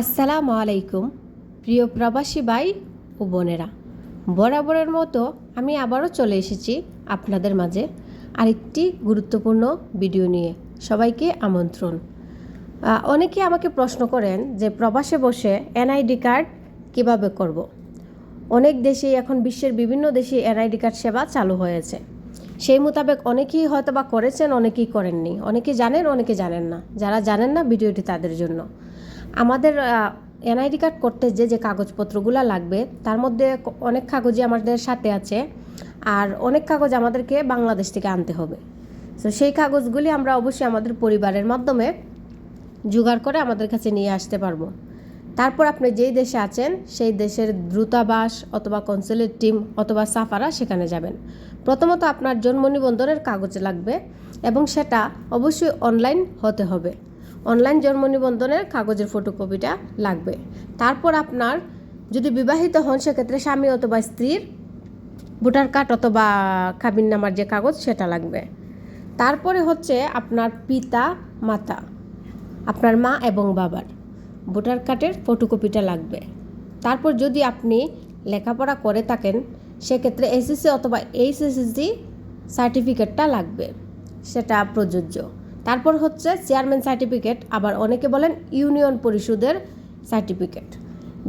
আসসালামু আলাইকুম, প্রিয় প্রবাসী ভাই ও বোনেরা। বরাবরের মতো আমি আবারও চলে এসেছি আপনাদের মাঝে আরেকটি গুরুত্বপূর্ণ ভিডিও নিয়ে। সবাইকে আমন্ত্রণ। অনেকে আমাকে প্রশ্ন করেন যে প্রবাসে বসে এনআইডি কার্ড কীভাবে করব। অনেক দেশেই এখন বিশ্বের বিভিন্ন দেশে এনআইডি কার্ড সেবা চালু হয়েছে। সেই মোতাবেক অনেকেই হয়তো বা করেছেন, অনেকেই করেননি। অনেকে জানেন অনেকে জানেন না। যারা জানেন না ভিডিওটি তাদের জন্য। আমাদের এনআইডি কার্ড করতে যে যে কাগজপত্রগুলো লাগবে, তার মধ্যে অনেক কাগজই আমাদের সাথে আছে। আর অনেক কাগজ আমাদেরকে বাংলাদেশ থেকে আনতে হবে। তো সেই কাগজগুলি আমরা অবশ্যই আমাদের পরিবারের মাধ্যমে জোগাড় করে আমাদের কাছে নিয়ে আসতে পারব। তারপর আপনি যেই দেশে আছেন, সেই দেশের দূতাবাস অথবা কনসুলেট টিম অথবা সাফারা সেখানে যাবেন। প্রথমত আপনার জন্ম নিবন্ধনের কাগজ লাগবে এবং সেটা অবশ্যই অনলাইন হতে হবে। অনলাইন জন্ম নিবন্ধনের কাগজের ফটোকপিটা লাগবে। তারপর আপনার যদি বিবাহিত হন, সেক্ষেত্রে স্বামী অথবা স্ত্রীর ভোটার কার্ড অথবা কাবিন নামার যে কাগজ, সেটা লাগবে। তারপরে হচ্ছে আপনার পিতা, মাতা, আপনার মা এবং বাবার ভোটার কার্ডের ফটোকপিটা লাগবে। তারপর যদি আপনি লেখাপড়া করে থাকেন, সেক্ষেত্রে এসএসসি অথবা এইচএসএসসি সার্টিফিকেটটা লাগবে। সেটা প্রযোজ্য। তারপর হচ্ছে চেয়ারম্যান সার্টিফিকেট, আবার অনেকে বলেন ইউনিয়ন পরিষদের সার্টিফিকেট।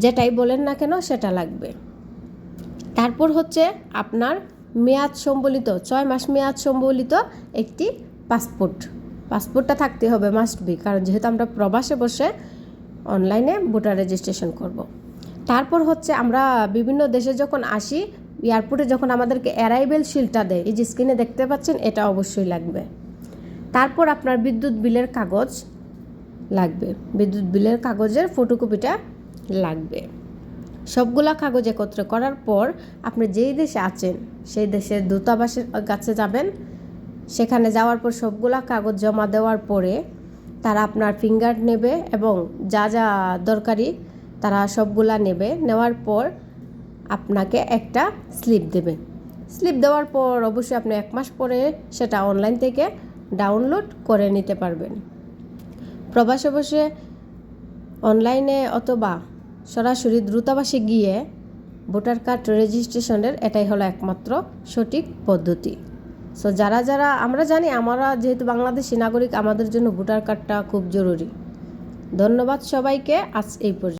যেটাই বলেন না কেন সেটা লাগবে। তারপর হচ্ছে আপনার মেয়াদ সম্বলিত, ছয় মাস মেয়াদ সম্বলিত একটি পাসপোর্ট। পাসপোর্টটা থাকতে হবে মাস্ট বি কারণ যেহেতু আমরা প্রবাসে বসে অনলাইনে ভোটার রেজিস্ট্রেশন করব। তারপর হচ্ছে আমরা বিভিন্ন দেশে যখন আসি, এয়ারপোর্টে যখন আমাদেরকে অ্যারাইভেল শিলটা দেয়, এই যে স্ক্রিনে দেখতে পাচ্ছেন, এটা অবশ্যই লাগবে। তারপর আপনার বিদ্যুৎ বিলের কাগজ লাগবে। বিদ্যুৎ বিলের কাগজের ফটোকপিটা লাগবে। সবগুলা কাগজ একত্র করার পর আপনি যেই দেশে আছেন, সেই দেশের দূতাবাসের কাছে যাবেন। সেখানে যাওয়ার পর সবগুলা কাগজ জমা দেওয়ার পরে তারা আপনার ফিঙ্গার নেবে এবং যা যা দরকারি তারা সবগুলা নেবে। নেওয়ার পর আপনাকে একটা স্লিপ দেবে। স্লিপ দেওয়ার পর অবশ্যই আপনি এক মাস পরে সেটা অনলাইন থেকে ডাউনলোড করে নিতে পারবেন। প্রবাসে বসে অনলাইনে অথবা সরাসরি দ্রুতাবাসে গিয়ে ভোটার কার্ড রেজিস্ট্রেশনের এটাই হলো একমাত্র সঠিক পদ্ধতি। সো যারা যারা, আমরা জানি আমরা যেহেতু বাংলাদেশি নাগরিক, আমাদের জন্য ভোটার কার্ডটা খুব জরুরি। ধন্যবাদ সবাইকে, আজ এই পর্যন্ত।